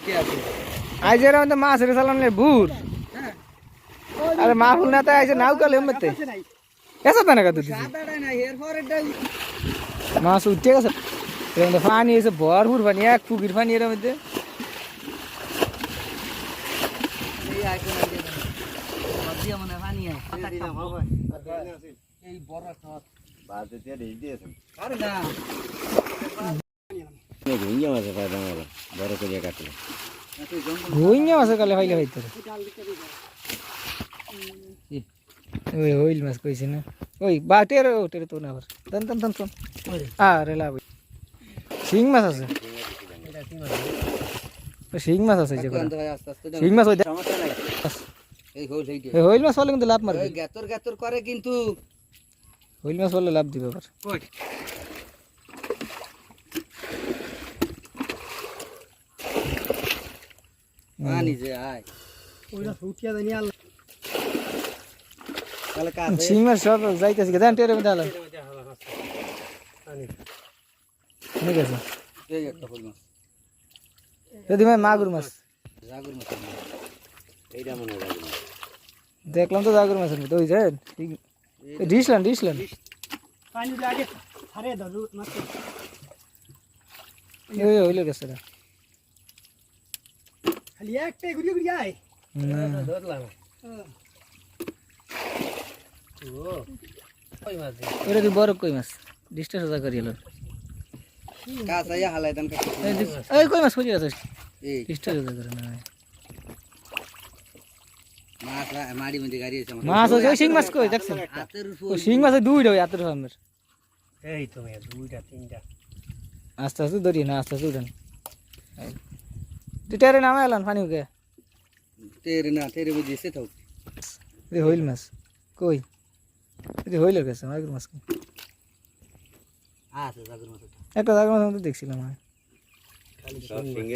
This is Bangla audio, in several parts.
কে আছে আজ এর মধ্যে মাছ রে চালানের বুর হ্যাঁ আরে মা ফুল না তাই আইছে নাও কালে মতে এসা তানে কত দিছি সাদাটাই না এর পরেরটাই মাছ উঠে গেছে। এর মধ্যে পানি এসে ভরপুর পানি এক পুকুর পানি এর মধ্যে এই আইকন আইছে বাদিয়া মনে পানি আয় কথা কাম এই বড় একটা হাত। বাজে দিয়ে রেডি দিয়েছেন। আরে না। ভেঙে মাছে পায়দা মারা বড় করে কাটলে। জঙ্গল কালে ফাইলে হইতো ওই হইল মাছ কইছে না? ওই বাটের ওটের তো না আবার। তন তন তন তন আরে লাভ। শিং মাছ আছে? শিং মাছ আছে যে। শিং মাছ ওই সমস্যা নাই। এই হইল মাছ কিন্তু লাভ মারবে। গ্যাতর গ্যাতর করে কিন্তু। হইল মাছ হলে লাভ দিবে আবার। পানি যে মাছ সব যাইতেছে জান টেরে মধ্যে আলো। ঠিক আছে এই একটা হইল মাছ। যদি ভাই মাগুর মাছ। জাগুর মাছ। এইটা মনে হয় দেখলাম তো জাগুর মাছের মতো ওই যায় ডিসলান ডিসলান। ওই হইল গেছে রে হুম। ওটা কি বড় কই মাছ ডিস্টার সোজা করি এলো কাছে আইয়া হালাই দান এই কই মাছ খুঁজে আছে এই সোজা করে না মাছ মাড়ি মধ্যে গাড়ি আছে মাছ আছে শিং মাছ কই দেখছেন হাতের উপর ওই শিং মাছ দুইটা ওই হাতের সামনের এই তো দুইটা তিনটা আস্তে আস্তে ধরি না আস্তে আস্তে উঠান তুই টেরে নামে এলাম পানি উকে তেরে না তেরে বুঝি সে থাক এই হইল মাছ কই এই হইল গেছে মাগুর মাছ কই? আছে জাগুর মাছ একটা জায়গার মাছ মধ্যে দেখছিলাম আমি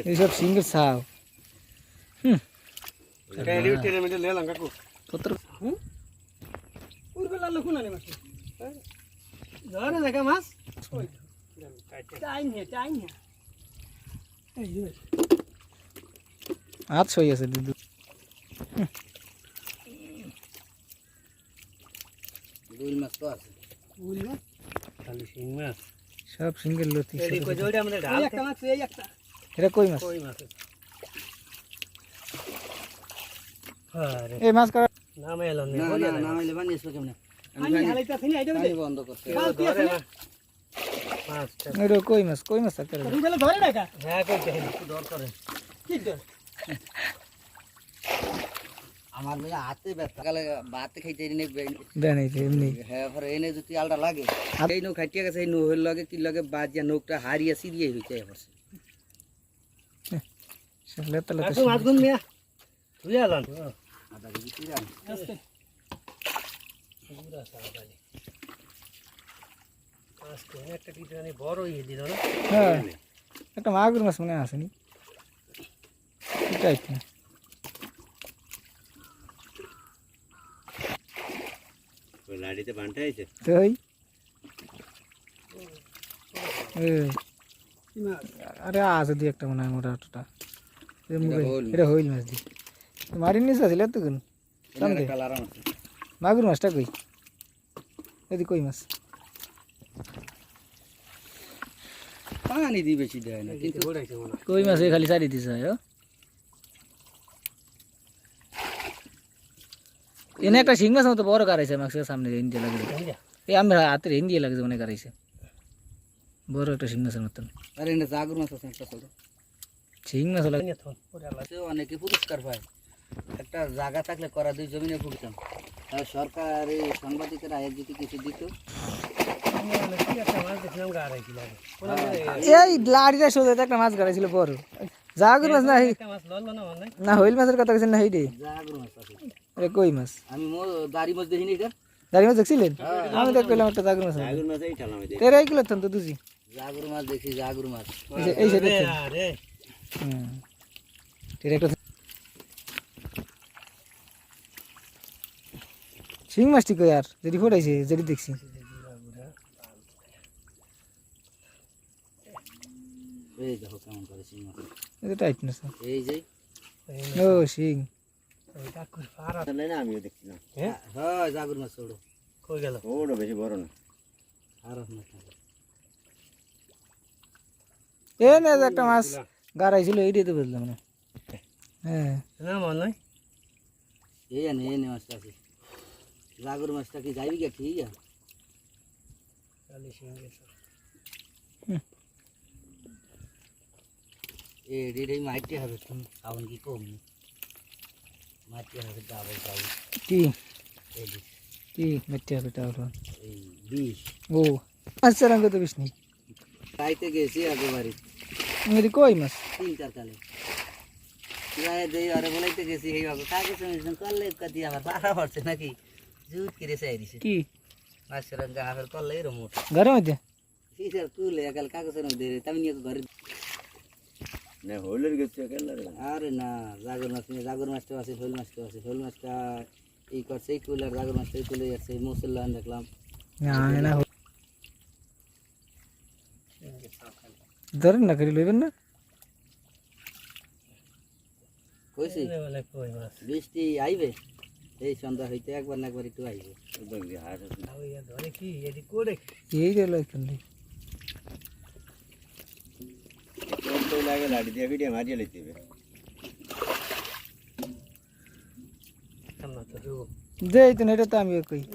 এইসব সিঙ্গের ছাও হুম টেরি টেরি মিটে লেলাম কাকু কত হাত সই আছে দুধ দুই মাছ তো আছে খালি শিং মাছ সব সিঙ্গের লতি এই কই জোড়া আমাদের ঢাল এটা কই মাছ? কই মাছ এই মাছ নাম এলো না কেমনে? আমি বন্ধ করতে। মাছ কই মাছ? কই মাছ হ্যাঁ কই দর করে। আমার মেয়ে হাতে ব্যথা কালে ভাত খাইতে এনে দেন এই যে এমনি হ্যাঁ পরে এনে যদি আলটা লাগে এই নৌ খাইতে গেছে এই নৌহের লগে কি লগে বাজিয়া নৌকটা হারিয়ে সিরিয়ে হইতে হচ্ছে লেতা লেতা কাকু মাছ গুন মিয়া তুই আলান আদা কেজি পিরান পুরা সাবানি মাছ তো একটা কি জানি বড় ইয়ে দিল না হ্যাঁ একটা মাগুর মাছ মনে আসেনি তো ওই লাড়িতে বানটা তো ওই এই। আরে আছে দুই একটা মনে হয় মোটা টোটা এটা হইল। মাছ দি মারি নিস আসলে কালার আছে মাগুর মাছটা কই এদি কই মাছ পানি দিয়ে বেশি দেয় না কিন্তু। কই মাছ এই খালি সারি দিছে হয় এনে একটা শিং মাছ মতো বড় কারাইছে মাছের সামনে হিন্দি লাগে এই আমি হাতের হিন্দি লাগছে মনে কারাইছে বড় একটা শিং মাছের মতন আর এনে জাগুর মাছ আছে একটা ছোট শিং মাছ লাগে নিয়ে থন, ওরে আল্লাহ। সে অনেকে পুরস্কার পায় একটা জায়গা থাকলে করা দুই জমিনে ফুটতাম আর সরকার এই সাংবাদিকেরা আয়ের যদি কিছু দিত আমি বলে, কি একটা মাছ দেখলাম গা আড়াই কিলো আগে। কোন এই লাড়িটা সোজা একটা মাছ কারাইছিল বড় জাগুর মাছ না এই- একটা মাছ লড়লো না মনে হয়? না হইল মাছের কথা কিছু না হেইডে জাগুর মাছ আছে আরে কই মাছ? আমি মো দাড়ি মাছ দেখিনি এটা দাঁড়ি মাছ দেখছিলেন? আমি তো কইলাম একটা জাগুর মাছ। আগুন মাছ এই ঠালাম এই তেরে কিলো থান তো দুজি। জাগুর মাছ দেখছি জাগুর মাছ। এই সাইডে আরে। হুম। তেরে একটা শিং মাছটি কই আর? যেটি ফোটাইছে যেটি দেখছি। এই দেখো কেমন করে সিং মাছ। এটা টাইট না স্যার এই যে। ও শিং। আমিও হ্যাঁ হ্যাঁ জাগুর মাছ ওড়ো। কই গেল? ওটা বেশি বড় না। আর এ না একটা মাছ গাড়াইছিল এইটাই তো বুঝলাম না হ্যাঁ। না মনে হয় এই আনে এই নে মাছটা আছে। জাগুর মাছটা কি যাইবি কে ঠিক আছে? সিং গেছে এ রে মাইতে হবে তুমি কি মাইতে হবে ডাবল ডাবল কি? কি মেটে হবে এই বিষ ও আচ্ছা রঙ তো বিষ নেই। খাইতে গেছি একেবারে মেরি কই মাছ? তিন চার কালে। গায়ে দেই আরে বলাইতে গেছি এই বাবু কাকে শুনেছেন করলে কাতি আমার পাড়া পড়ছে নাকি? জুত করে চাই দিছে। কি? মাছের গা ফের করলে এরম মোটা ঘরের মধ্যে? ফিসের কুলে একাল কাগজের মধ্যে ঘরে না হইলের গেছে কেন আরে না জাগর মাছ নিয়ে জাগর মাছটা আছে শোল মাছটা আছে শোল মাছটা এই করছে এই কুলে আর জাগর মাছটা এই কুলে যাচ্ছে মসল্লা দেখলাম। না না ধরেন না করে লইবেন না? কইছি বলে কই মাছ? বৃষ্টি আইবে এই সন্ধ্যা হইতে একবার না একবার একটু আইবে। হাঁস আছে। ওই ধরে কি এদি করে এই গেল এখান থেকে তোর তো লাগে লাড়ি দিয়ে ভিডিও মারিয়ে লইতে হবে আমরা তো রু দেই তো না, এটা তো আমি কই এই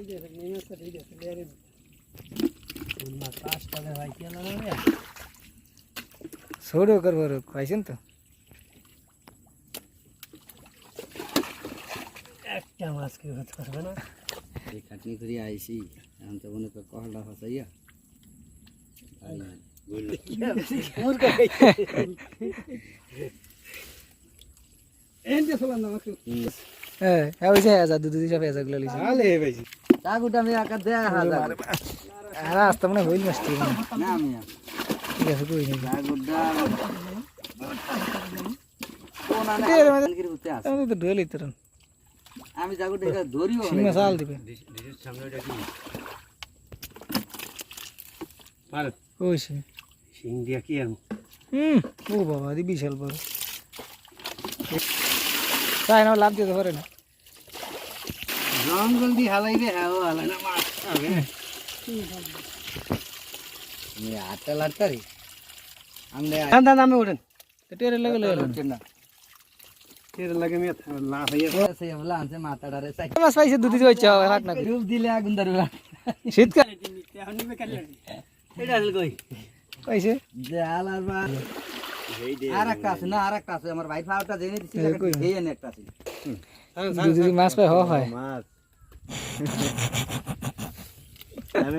যে নিয়ে তো ঠিক আছে লেরে ফুল মাছ পাঁচটা দে ভাই কেন না রে ছোড়ো করবার পাইছেন তো একটা মাছ কি হতে পারবে না এই খাটনি করে আইছি এখন তো মনে কর কহলটা ফাঁসাইয়া হ্যাঁ হ্যাঁ ওই যে হাজার দুধ সব হাজারগুলো লিছে চাকুটা আমি আকার দেয়া হাজার আর আসতে মনে হইল মাছ না আমি ঠিক আছে কই ভিতরে আছে। আমি এটা ধরিও শিং দিবে সামনে ওটা কি মার ওই শিং সিং দিয়া কি আম হুম ও বাবা দি বিশাল বড়। তাই না লাভ দিতে পারে না। জঙ্গল দিয়ে হালাইবে হ্যাঁ ও হালাই না মাছ খাবে। আমি আটটা লাটতারি আমি দান দান আমি ওঠেন। টেরে লাগে লইল না। এর লাগে আমি লাভ হইয়া সেই বলা আনছে মাথাটারে চাই। মাছ পাইছে দুধ দিয়ে হচ্ছে হাট না। করে। দিলে আগুন ধরবে। শীতকাল এটা আসলে কই? আলার বা আর একটা আছে না আর একটা আছে। আমার ভাই ফাওটা জেনে দিছি এই এনে একটা আছে। যদি মাছ পাই হয়। মাছ। আমি